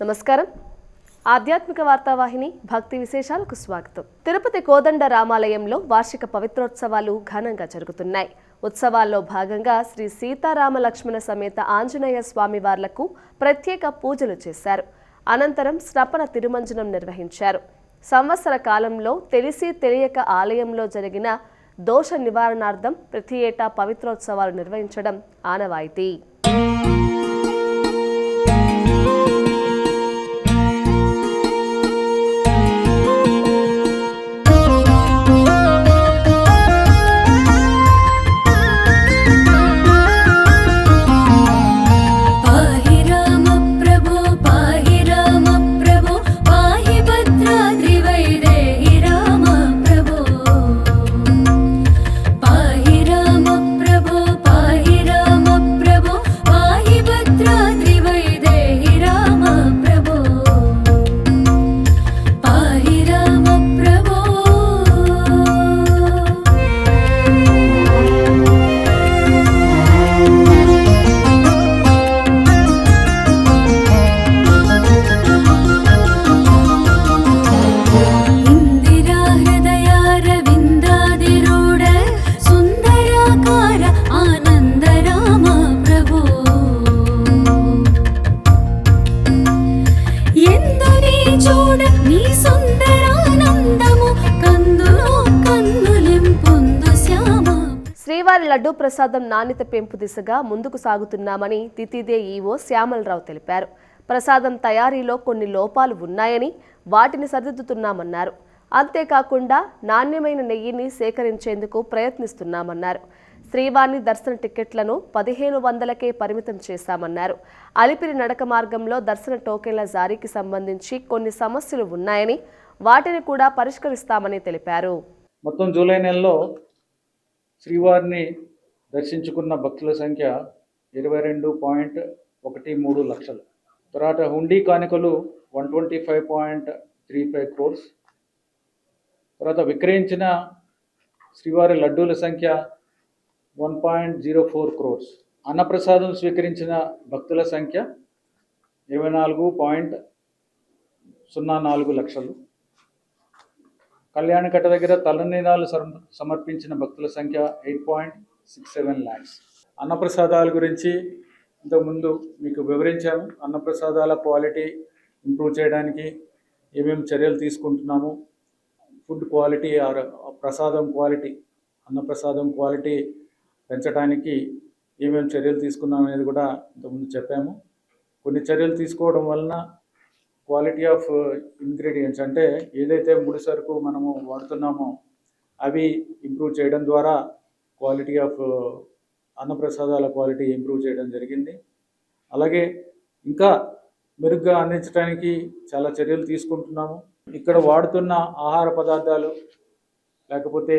నమస్కారం. ఆధ్యాత్మిక వార్తావాహిని భక్తి విశేషాలకు స్వాగతం. తిరుపతి కోదండ రామాలయంలో వార్షిక పవిత్రోత్సవాలు ఘనంగా జరుగుతున్నాయి. ఉత్సవాల్లో భాగంగా శ్రీ సీతారామ లక్ష్మణ సమేత ఆంజనేయ స్వామి వార్లకు ప్రత్యేక పూజలు చేశారు. అనంతరం స్నపన తిరుమంజనం నిర్వహించారు. సంవత్సర కాలంలో తెలిసి తెలియక ఆలయంలో జరిగిన దోష నివారణార్థం ప్రతి ఏటా పవిత్రోత్సవాలు నిర్వహించడం ఆనవాయితీ. ప్రసాదం నాణ్యత పెంపు దిశగా ముందుకు సాగుతున్నామని తితిదే ఈవో శ్యామలరావు తెలిపారు. ప్రసాదం తయారీలో కొన్ని లోపాలు ఉన్నాయని వాటిని సరిదిద్దుతున్నామన్నారు. అంతేకాకుండా నాణ్యమైన నెయ్యిని సేకరించేందుకు ప్రయత్నిస్తున్నామన్నారు. శ్రీవాణి దర్శన టికెట్లను పదిహేను వందలకే పరిమితం చేశామన్నారు. అలిపిరి నడక మార్గంలో దర్శన టోకెన్ల జారీకి సంబంధించి కొన్ని సమస్యలు ఉన్నాయని వాటిని కూడా పరిష్కరిస్తామని తెలిపారు. మొత్తం జూలై నెలలో శ్రీవారిని దర్శించుకున్న భక్తుల సంఖ్య ఇరవై రెండు పాయింట్ ఒకటి మూడు లక్షలు. తర్వాత హుండీ కానుకలు one twenty five point three five crores. తర్వాత విక్రయించిన శ్రీవారి లడ్డూల సంఖ్య one point zero four crores. అన్నప్రసాదం స్వీకరించిన భక్తుల సంఖ్య ఇరవై నాలుగు పాయింట్ సున్నా నాలుగు లక్షలు. కళ్యాణకట్ట దగ్గర తలనీలాలు సమర్పించిన భక్తుల సంఖ్య eight point six seven lakhs అన్నప్రసాదాల గురించి ఇంతకుముందు మీకు వివరించాము అన్నప్రసాదాల క్వాలిటీ ఇంప్రూవ్ చేయడానికి ఏమేమి చర్యలు తీసుకుంటున్నాము food quality or prasadam quality అన్నప్రసాదం క్వాలిటీ పెంచడానికి ఏమేమి చర్యలు తీసుకున్నాం అనేది కూడా ఇంతకుముందు చెప్పాము. కొన్ని చర్యలు తీసుకోవడం వలన క్వాలిటీ ఆఫ్ ఇంగ్రీడియంట్స్ అంటే ఏదైతే ముడి సరుకు మనము వాడుతున్నామో అవి ఇంప్రూవ్ చేయడం ద్వారా క్వాలిటీ ఆఫ్ అన్నప్రసాదాల క్వాలిటీ ఇంప్రూవ్ చేయడం జరిగింది. అలాగే ఇంకా మెరుగ్గా అందించడానికి చాలా చర్యలు తీసుకుంటున్నాము. ఇక్కడ వాడుతున్న ఆహార పదార్థాలు లేకపోతే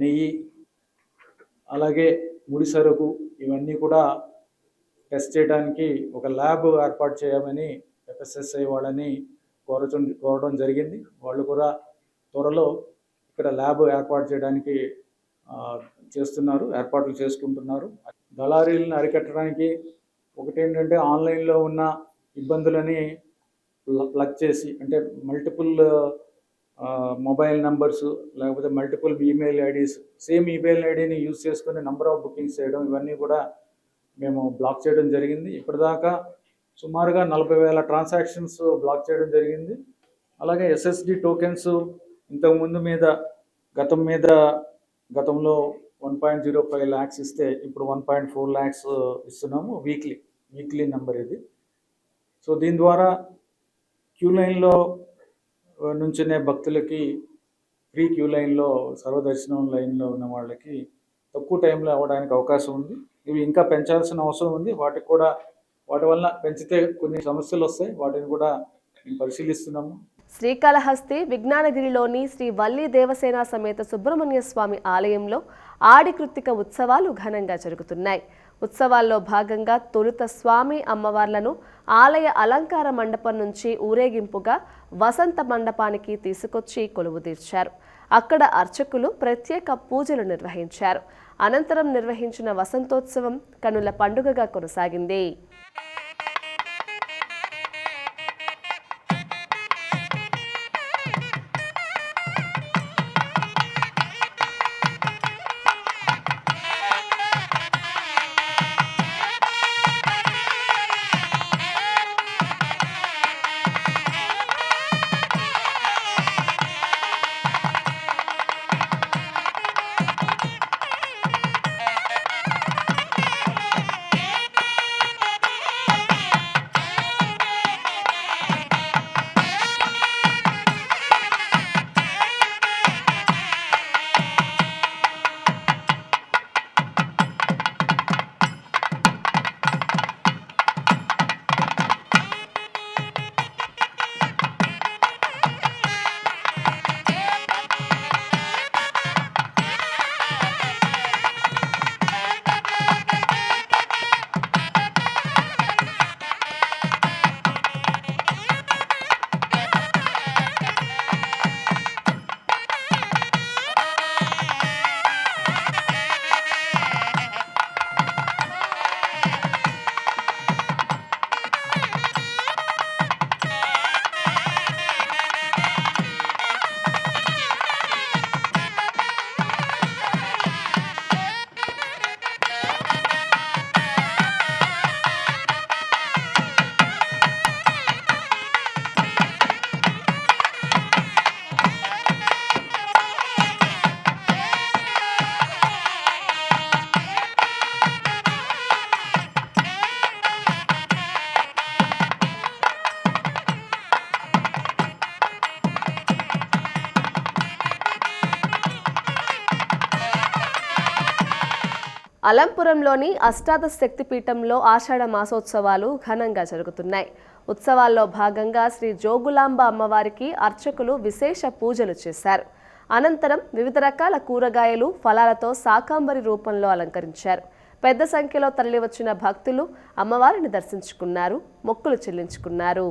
నెయ్యి అలాగే ముడి సరుకు ఇవన్నీ కూడా టెస్ట్ చేయడానికి ఒక ల్యాబ్ ఏర్పాటు చేయమని ఎఫ్ఎస్ఎస్ఐ వాళ్ళని కోరచు కోరడం జరిగింది. వాళ్ళు కూడా త్వరలో ఇక్కడ ల్యాబ్ ఏర్పాటు చేయడానికి చేస్తున్నారు ఏర్పాట్లు చేసుకుంటున్నారు. దళారీలను అరికట్టడానికి ఒకటి ఏంటంటే ఆన్లైన్లో ఉన్న ఇబ్బందులని ప్లగ్ చేసి అంటే మల్టిపుల్ మొబైల్ నంబర్స్ లేకపోతే multiple email IDs same email ఐడిని యూజ్ చేసుకుని నెంబర్ ఆఫ్ బుకింగ్స్ చేయడం ఇవన్నీ కూడా మేము బ్లాక్ చేయడం జరిగింది. ఇప్పటిదాకా సుమారుగా నలభై వేల ట్రాన్సాక్షన్స్ బ్లాక్ చేయడం జరిగింది. అలాగే ఎస్ఎస్డి టోకెన్స్ ఇంతకుముందు మీద గతం మీద గతంలో one point zero five lakhs ఇస్తే ఇప్పుడు వన్ పాయింట్ ఫోర్ ల్యాక్స్ ఇస్తున్నాము వీక్లీ వీక్లీ నెంబర్ ఇది. సో దీని ద్వారా క్యూ లైన్లో నుంచునే భక్తులకి ఫ్రీ క్యూ లైన్లో సర్వదర్శనం లైన్లో ఉన్న వాళ్ళకి తక్కువ టైంలో అవ్వడానికి అవకాశం ఉంది. ఇవి ఇంకా పెంచాల్సిన అవసరం ఉంది. వాటికి కూడా వాటి వల్ల పెంచితే కొన్ని సమస్యలు వస్తాయి. వాటిని కూడా మేము పరిశీలిస్తున్నాము. శ్రీకాళహస్తి విజ్ఞానగిరిలోని శ్రీ వల్లి దేవసేన సమేత సుబ్రహ్మణ్య స్వామి ఆలయంలో ఆడి కృత్తిక ఉత్సవాలు ఘనంగా జరుగుతున్నాయి. ఉత్సవాల్లో భాగంగా తొలుత స్వామి అమ్మవార్లను ఆలయ అలంకార మండపం నుంచి ఊరేగింపుగా వసంత మండపానికి తీసుకొచ్చి కొలువు తీర్చారు. అక్కడ అర్చకులు ప్రత్యేక పూజలు నిర్వహించారు. అనంతరం నిర్వహించిన వసంతోత్సవం కనుల పండుగగా కొనసాగింది. అలంపురంలోని అష్టాదశ శక్తిపీఠంలో ఆషాఢ మాసోత్సవాలు ఘనంగా జరుగుతున్నాయి. ఉత్సవాల్లో భాగంగా శ్రీ జోగులాంబ అమ్మవారికి అర్చకులు విశేష పూజలు చేశారు. అనంతరం వివిధ రకాల కూరగాయలు ఫలాలతో శాకాంబరి రూపంలో అలంకరించారు. పెద్ద సంఖ్యలో తరలివచ్చిన భక్తులు అమ్మవారిని దర్శించుకున్నారు మొక్కులు చెల్లించుకున్నారు.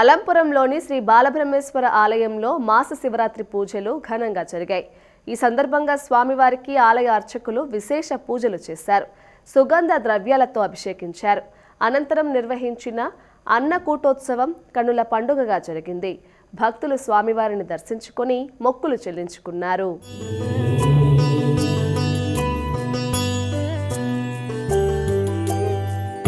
అలంపురంలోని శ్రీ బాలబ్రహ్మేశ్వర ఆలయంలో మాస శివరాత్రి పూజలు ఘనంగా జరిగాయి. ఈ సందర్భంగా స్వామివారికి ఆలయ అర్చకులు విశేష పూజలు చేశారు. సుగంధ ద్రవ్యాలతో అభిషేకించారు. అనంతరం నిర్వహించిన అన్నకూటోత్సవం కనుల పండుగగా జరిగింది. భక్తులు స్వామివారిని దర్శించుకొని మొక్కులు చెల్లించుకున్నారు.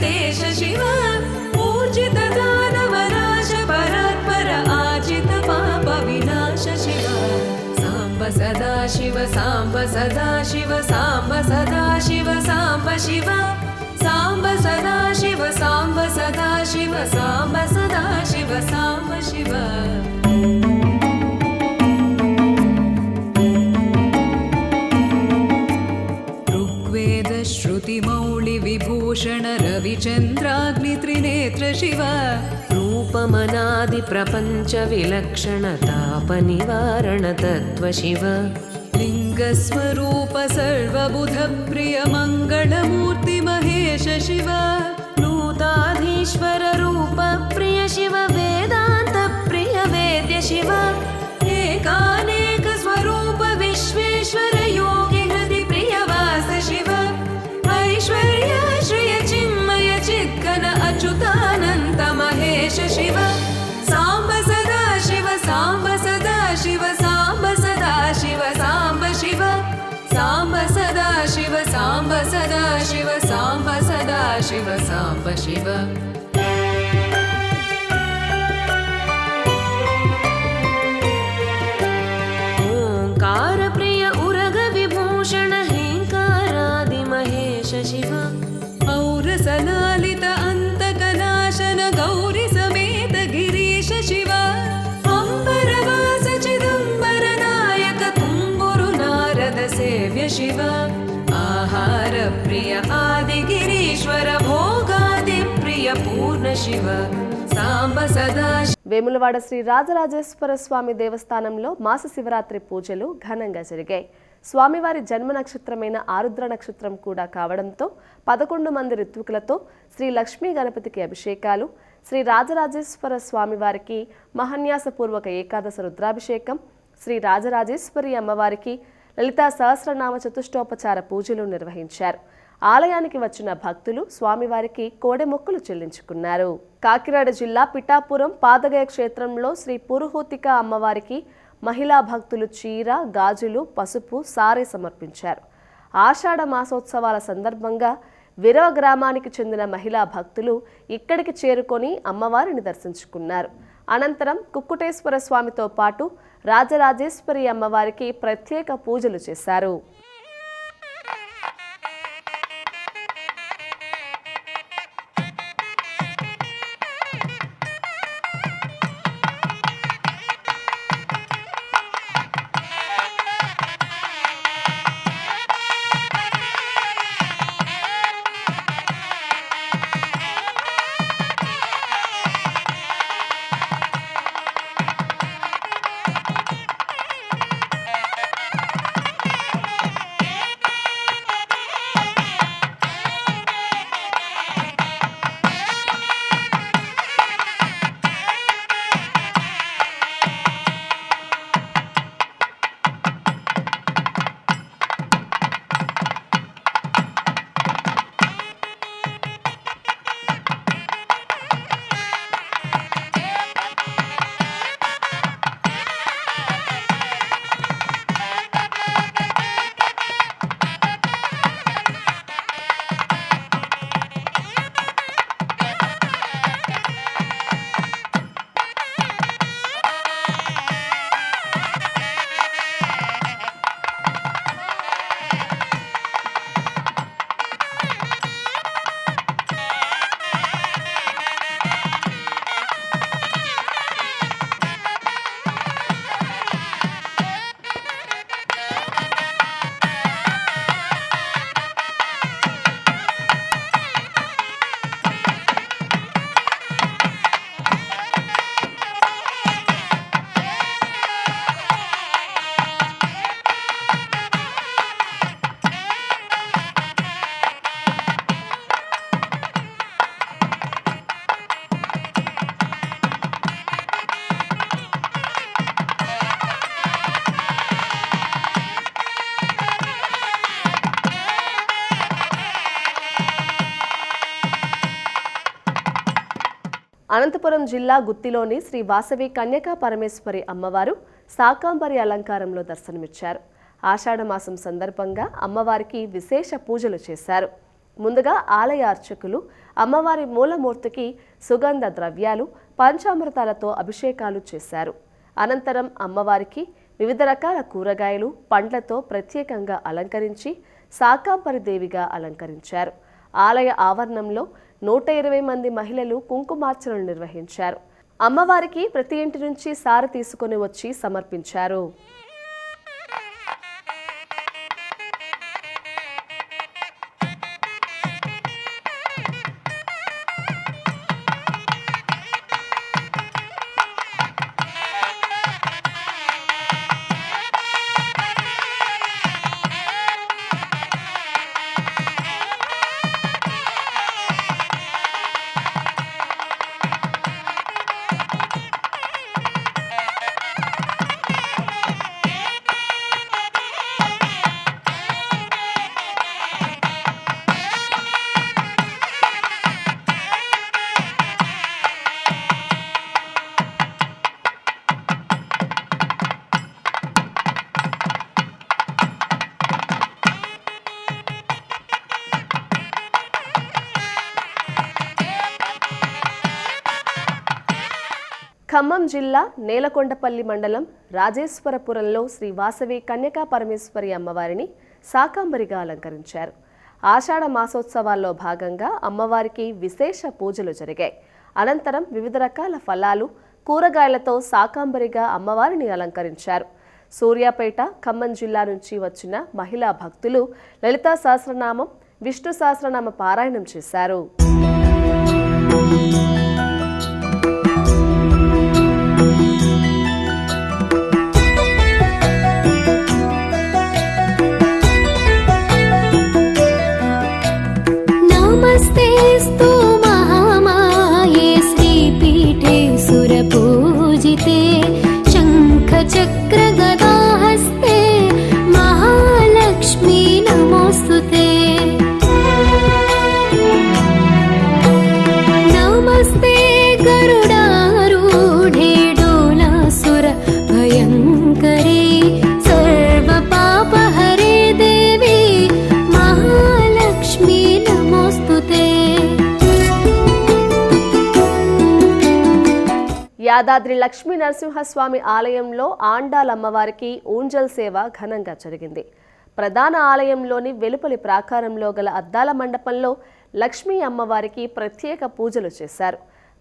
विनाश नटेश शिव ऊर्जित दानवनाश परात्पर आजित पाप विनाश शिव। साम्ब सदा शिव साम्ब सदा शिव साम्ब सदा शिव साम्ब शिव। साम्ब सदा शिव साम्ब सदा शिव साम्ब सदा शिव साम्ब शिव। ऋग्वेद श्रुतिमौळिविभूषण रविचन्द्राग्नित्रिनेत्र शिव रूपमनादिप्रपञ्चविलक्षणतापनिवारणतत्त्व शिव लिङ्गस्वरूप सर्वबुधप्रिय मङ्गलमूर्ति महेश शिव शिव साम्ब शिव ओङ्कारप्रिय उरग विभूषण हेङ्कारादिमहेश शिव पौरसनालित अन्तकनाशन गौरि समेत गिरीश शिव अम्बरवास चिदम्बरनायक कुम्बुरु नारद सेव्य शिव వేములవాడ శ్రీ రాజరాజేశ్వర స్వామి దేవస్థానంలో మాస శివరాత్రి పూజలు ఘనంగా జరిగాయి. స్వామివారి జన్మ నక్షత్రమైన ఆరుద్ర నక్షత్రం కూడా కావడంతో పదకొండు మంది ఋత్వికులతో శ్రీ లక్ష్మీ గణపతికి అభిషేకాలు శ్రీ రాజరాజేశ్వర స్వామివారికి మహన్యాసపూర్వక ఏకాదశ రుద్రాభిషేకం శ్రీ రాజరాజేశ్వరి అమ్మవారికి లలితా సహస్రనామ చతుష్టోపచార పూజలు నిర్వహించారు. ఆలయానికి వచ్చిన భక్తులు స్వామివారికి కోడెమొక్కులు చెల్లించుకున్నారు. కాకినాడ జిల్లా పిఠాపురం పాదగయ క్షేత్రంలో శ్రీ పురుహూతిక అమ్మవారికి మహిళా భక్తులు చీర గాజులు పసుపు సారే సమర్పించారు. ఆషాఢ మాసోత్సవాల సందర్భంగా విరవ గ్రామానికి చెందిన మహిళా భక్తులు ఇక్కడికి చేరుకొని అమ్మవారిని దర్శించుకున్నారు. అనంతరం కుక్కుటేశ్వర స్వామితో పాటు రాజరాజేశ్వరి అమ్మవారికి ప్రత్యేక పూజలు చేశారు. అనంతపురం జిల్లా గుత్తిలోని శ్రీ వాసవి కన్యకా పరమేశ్వరి అమ్మవారు శాకాంబరి అలంకారంలో దర్శనమిచ్చారు. ఆషాఢ మాసం సందర్భంగా అమ్మవారికి విశేష పూజలు చేశారు. ముందుగా ఆలయ అర్చకులు అమ్మవారి మూలమూర్తికి సుగంధ ద్రవ్యాలు పంచామృతాలతో అభిషేకాలు చేశారు. అనంతరం అమ్మవారికి వివిధ రకాల కూరగాయలు పండ్లతో ప్రత్యేకంగా అలంకరించి శాకాంబరి దేవిగా అలంకరించారు. ఆలయ ఆవరణంలో నూట ఇరవై మంది మహిళలు కుంకుమార్చనలు నిర్వహించారు. అమ్మవారికి ప్రతి ఇంటి నుంచి సార తీసుకొని వచ్చి సమర్పించారు. జిల్లా నేలకొండపల్లి మండలం రాజేశ్వరపురంలో శ్రీ వాసవి కన్యకా పరమేశ్వరి అమ్మవారిని శాకాంబరిగా అలంకరించారు. ఆషాఢ మాసోత్సవాల్లో భాగంగా అమ్మవారికి విశేష పూజలు జరిగాయి. అనంతరం వివిధ రకాల ఫలాలు కూరగాయలతో శాకాంబరిగా అమ్మవారిని అలంకరించారు. సూర్యాపేట ఖమ్మం జిల్లా నుంచి వచ్చిన మహిళా భక్తులు లలితా సహస్రనామం విష్ణు సహస్రనామ పారాయణం చేశారు. స్తుతే నమస్తే గరుడారూఢే భయంకరీ భయంకరే. సర్వ పాప హరే దేవి మహాలక్ష్మి నమోస్తుతే. యాదాద్రి లక్ష్మీ నరసింహస్వామి ఆలయంలో ఆండాలమ్మవారికి ఊంజల్ సేవ ఘనంగా జరిగింది. ప్రధాన ఆలయంలోని వెలుపలి ప్రాకారంలో గల అద్దాల మండపంలో లక్ష్మీ అమ్మవారికి ప్రత్యేక పూజలు చేశారు.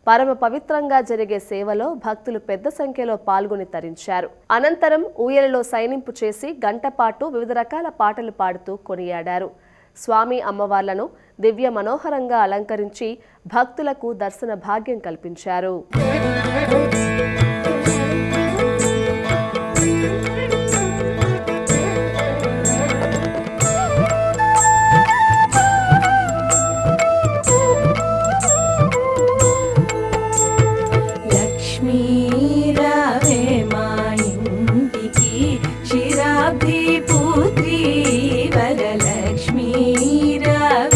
పరమ పవిత్రంగా జరిగే సేవలో భక్తులు పెద్ద సంఖ్యలో పాల్గొని తరించారు. అనంతరం ఊయలలో సైనింపు చేసి గంటపాటు వివిధ రకాల పాటలు పాడుతూ కొనియాడారు. స్వామి అమ్మవార్లను దివ్య మనోహరంగా అలంకరించి భక్తులకు దర్శన భాగ్యం కల్పించారు.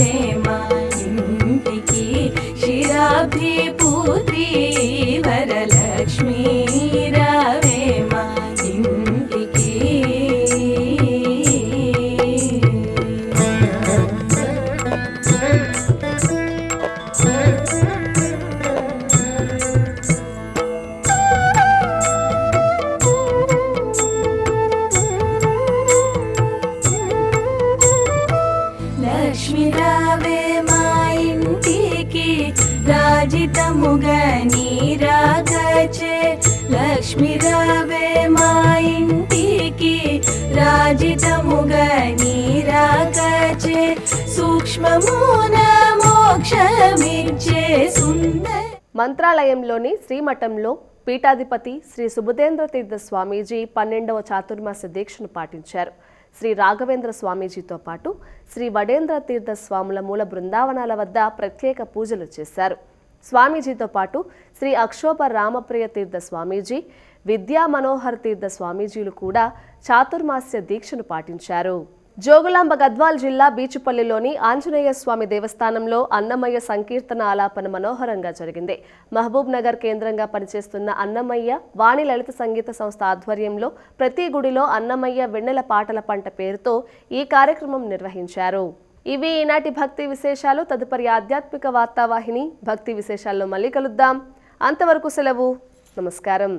రావే మా ఇంటికి శిరాభి పుత్రి సూక్ష్మమున మోక్షమిచ్చే సుందర. మంత్రాలయంలోని శ్రీమఠంలో పీఠాధిపతి శ్రీ సుబుధేంద్ర తీర్థ స్వామీజీ పన్నెండవ చాతుర్మాస దీక్షను పాటించారు. శ్రీ రాఘవేంద్ర స్వామీజీతో పాటు శ్రీ వడేంద్ర తీర్థ స్వాముల మూల బృందావనాల వద్ద ప్రత్యేక పూజలు చేశారు. స్వామీజీతో పాటు శ్రీ అక్షోభ రామప్రియ తీర్థ స్వామీజీ విద్యా మనోహర్ తీర్థ స్వామీజీలు కూడా చాతుర్మాస్య దీక్షను పాటించారు. జోగులాంబ గద్వాల్ జిల్లా బీచుపల్లిలోని ఆంజనేయ స్వామి దేవస్థానంలో అన్నమయ్య సంకీర్తన ఆలాపన మనోహరంగా జరిగింది. మహబూబ్ నగర్ కేంద్రంగా పనిచేస్తున్న అన్నమయ్య వాణి లలిత సంగీత సంస్థ ఆధ్వర్యంలో ప్రతి గుడిలో అన్నమయ్య వెన్నెల పాటల పంట పేరుతో ఈ కార్యక్రమం నిర్వహించారు. ఇవి ఈనాటి భక్తి విశేషాలు. తదుపరి ఆధ్యాత్మిక వార్తావాహిని భక్తి విశేషాల్లో మళ్ళీ కలుద్దాం. అంతవరకు సెలవు. నమస్కారం.